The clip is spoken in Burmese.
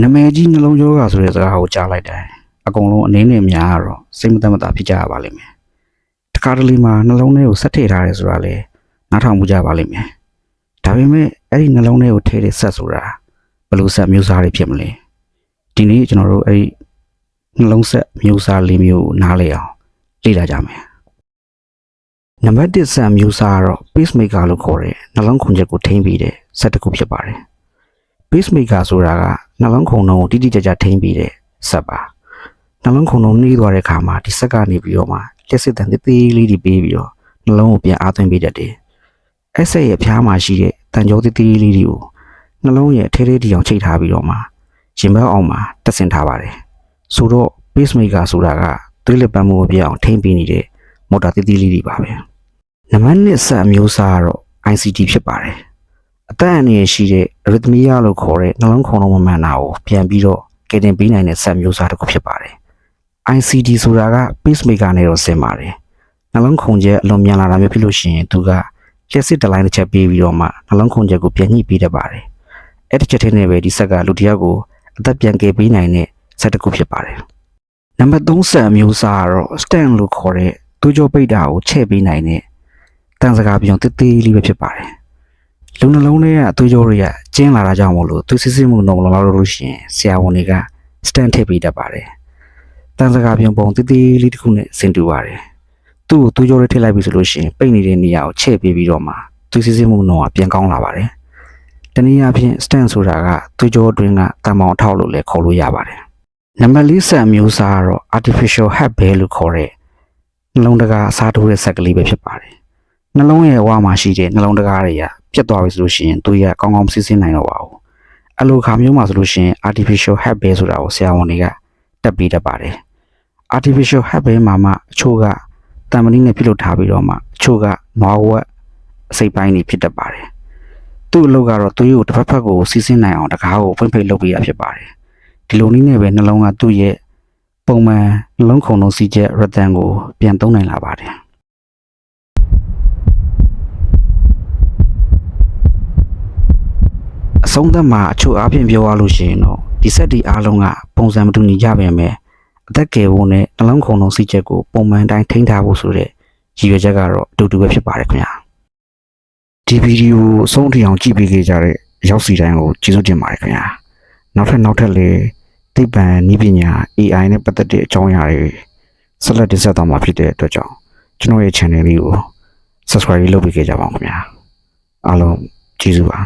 နမဲကြီးနှလုံးရောဂါဆိုတဲ့စကားကိုကြားလိုက်တယ်အကုန်လုံးအနေနဲ့များတော့စိတ်မသက်မသာဖြစ်ကြရပါလိမ့်မယ်တခါတလေမှာနှလုံးထဲကိုဆက်ထည့်ထားရဲဆိုတာလေနားထောင်မှုကြပါလိမ့်မယ်ဒါပေမဲ့အဲ့ဒီနှလုံးထဲကိုထည့်တဲ့ဆက်ဆိုတာဘယ်လိုဆက်မျိုးစားတွေဖြစ်မလဲဒီနေ့ကျွန်တော်တို့အဲ့ဒီနှလုံးဆက်မျိုးစားလေးမျိုးကိုနားလည်အောင်လေ့လာကြမယ်နံပါတ်1ဆက်မျိုးစားကတော့ pacemaker လို့ခေါ်တဲ့နှလုံးခုန်ချက်ကိုထိန်းပြီးတဲ့ဆက်တစ်ခုဖြစ်ပါတယ် pacemaker ဆိုတာက နှလုံးခုန်လုံးကိုတိတိကျကျထိန်းပြီးတဲ့ဆက်ပါနှလုံးခုန်လုံးနှီးသွားတဲ့အခါမှာဒီဆက်ကနေပြီးတော့မှလက်စစ်တန်သေးသေးလေးတွေပေးပြီးတော့နှလုံးကိုပြန်အားသွင်းပေးတတ်တယ်။အဲ့ဆက်ရဲ့ဖျားမှာရှိတဲ့တန်ကြောသေးသေးလေးတွေကိုနှလုံးရဲ့အထဲထဲတီအောင်ချိတ်ထားပြီးတော့မှရင်ဘတ်အောင်မှာတက်ဆင်ထားပါတယ်။ဆိုတော့ pacemaker ဆိုတာကသွေးလက်ပတ်မှုကိုပြအောင်ထိန်းပေးနေတဲ့မော်တာသေးသေးလေးတွေပါပဲ။နံပါတ်1ဆက်အမျိုးအစားကတော့ ICT ဖြစ်ပါတယ်။ အသက်အန္တရာယ်ရှိတဲ့ arrhythmia လို့ခေါ်တဲ့နှလုံးခုန်လုံးမမှန်တာကိုပြန်ပြီးတော့ကယ်တင်ပေးနိုင်တဲ့ဆက်မျိုးစားတစ်ခုဖြစ်ပါတယ်။ ICD ဆိုတာက pacemaker နဲ့တော့ဆင်ပါတယ်။နှလုံးခုန်ချက်အလွန်မြန်လာတာမျိုးဖြစ်လို့ရှိရင်သူကလက်စစ်တလိုင်းတစ်ချက်ပေးပြီးတော့မှနှလုံးခုန်ချက်ကိုပြန်ညှိပေးတတ်ပါတယ်။အဲ့ဒီချက်ထဲနဲ့ပဲဒီဆက်ကလူတစ်ယောက်ကိုအသက်ပြန်ကယ်ပေးနိုင်တဲ့ဆက်တစ်ခုဖြစ်ပါတယ်။နံပါတ်3ဆက်အမျိုးအစားကတော့ stand လို့ခေါ်တဲ့သူ့ကြောပိတ်တာကိုချဲ့ပေးနိုင်တဲ့တန်စကားပြောင်းတစ်သေးလေးပဲဖြစ်ပါတယ်။ လူနှလုံးထဲကအသွေးကြောတွေကကျင်းလာတာကြောင့်မို့လို့သူစစ်စစ်မှုနှုံလုံလောက်လို့ရှိရင်ဆရာဝန်တွေက stand ထည့်ပေးတတ်ပါတယ်။တန်စကားပြုံပုံတိတိလေးတစ်ခုနဲ့ဆင်တူပါတယ်။သူ့ကိုသွေးကြောတွေထည့်လိုက်ပြီဆိုလို့ရှိရင်ပိတ်နေတဲ့နေရာကိုချဲ့ပေးပြီးတော့မှသူစစ်စစ်မှုနှုံကပြန်ကောင်းလာပါတယ်။တနည်းအားဖြင့် stand ဆိုတာကသွေးကြောအတွင်းကတံမောင်ထောက်လို့လည်းခေါ်လို့ရပါတယ်။နံပါတ်၄ဆက်အမျိုးအစားကတော့ artificial heart valve လို့ခေါ်တဲ့နှလုံးတကားအစားထိုးတဲ့ဆက်ကလေးပဲဖြစ်ပါတယ်။နှလုံးရဲ့အဝမှာရှိတဲ့နှလုံးတကားတွေက ပြတ်သွားပြီဆိုလို့ရှိရင်သူရကောင်းကောင်းမစစ်စစ်နိုင်တော့ပါဘူးအဲ့လိုခါမျိုးမှာဆိုလို့ရှိရင် artificial heart valve ဆိုတာကိုဆရာဝန်တွေကတက်ပြီးတတ်ပါတယ် artificial heart valve မှာမှအချို့ကတံမဏိနဲ့ပြုတ်လုပ်ထားပြီးတော့မှအချို့ကနွားဝက်အစိပ်ပိုင်းတွေဖြစ်တတ်ပါတယ်သူ့အလုပ်ကတော့သွေးကိုတစ်ဖက်ဖက်ကိုစီးဆင်းနိုင်အောင်တကားကိုဖွင့်ဖိတ်လုပ်ပေးရဖြစ်ပါတယ်ဒီလိုနည်းနဲ့ပဲနှလုံးကသူ့ရဲ့ပုံမှန်နှလုံးခုန်လုံးစီးချက် rhythm ကိုပြန်သုံးနိုင်လာပါတယ် အ ဆုံးသတ်မှာအချို့အားဖြင့်ပြောရလို့ရှိရင်တော့ဒီဆက်ဒီအားလုံးကပုံစံမတူညီကြပါမယ်အသက်ကယ်ဖို့နဲ့နှလုံးခုန်လုံးစီးချက်ကိုပုံမှန်တိုင်းထိန်းထားဖို့ဆိုတဲ့ရည်ရွယ်ချက်ကတော့အတူတူပဲဖြစ်ပါတယ်ခင်ဗျာဒီဗီဒီယိုအဆုံးထိအောင်ကြည့်ပေးခဲ့ကြတဲ့ရောက်စီတိုင်းကိုကျေးဇူးတင်ပါတယ်ခင်ဗျာနောက်ထပ်နောက်ထပ်လည်းသိပ္ပံနည်းပညာ AI နဲ့ပတ်သက်တဲ့အကြောင်းအရာတွေဆက်လက်တင်ဆက်သွားမှာဖြစ်တဲ့အတွက်ကြောင့်ကျွန်တော်ရဲ့ channel လေးကို subscribe လုပ်ပေးခဲ့ကြပါဦးခင်ဗျာအားလုံးကျေးဇူးပါ